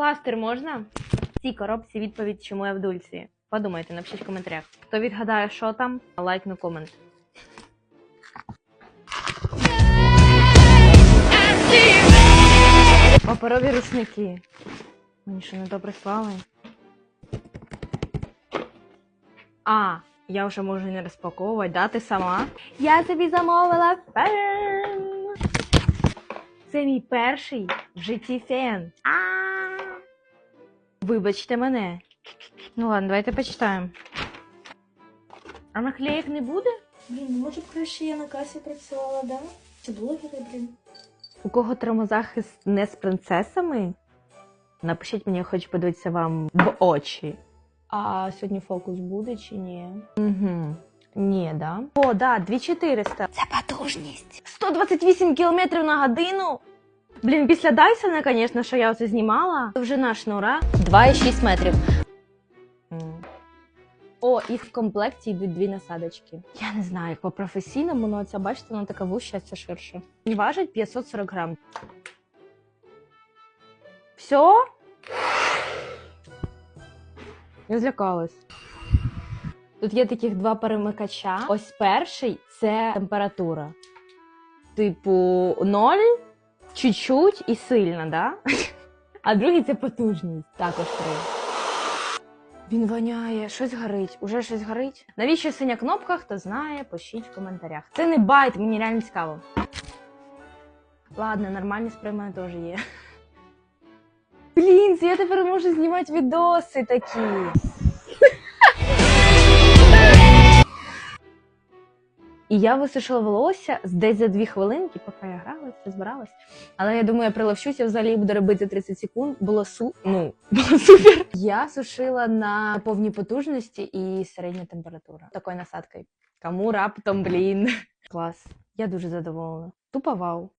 Пластир можна? В цій коробці відповідь, чому я в дульці. Подумайте, напишіть в коментарях. Хто відгадає, що там, лайкну комент. Паперові рушники. Мені що не добре слали. А, я вже можу не розпаковувати, да, ти сама? Я тобі замовила фен. Це мій перший в житті фен. А. Вибачте мене. Ну ладно, давайте почитаємо. А наклеїк не буде? Блін, може б краще я на касі працювала, да? Чи блогери, блін? У кого термозахист не з принцесами? Напишіть мені, я хочу подивитися вам в очі. А сьогодні фокус буде чи ні? Угу. Ні, да? О, да, 2400. Це потужність. 128 км на годину. Блін, після Дайсона, звісно, що я оце знімала. Довжина шнура 2,6 метрів. О, і в комплекті йдуть дві насадочки. Я не знаю, як по професійному, але ця, бачите, вона така вуща, ширша. І важить 540 грам. Все? Я злякалась. Тут є таких два перемикача. Ось перший це температура. Типу, ноль, чуть-чуть і сильно, да? А другий це потужність. Також три. Він воняє, щось горить. Уже щось горить. Навіщо синя кнопка? Хто знає, пишіть в коментарях. Це не байт, мені реально цікаво. Ладно, нормальні спри в мене теж є. Блін, я тепер можу знімати відоси такі. І я висушила волосся десь за дві хвилинки, поки я гралась, розбиралась. Але я думаю, я приловчуся взагалі буду робити 30 секунд. Було су... ну, було супер. Я сушила на повній потужності і середня температура. Такою насадкою. Кому раптом, блін. Клас. Я дуже задоволена. Тупо вау.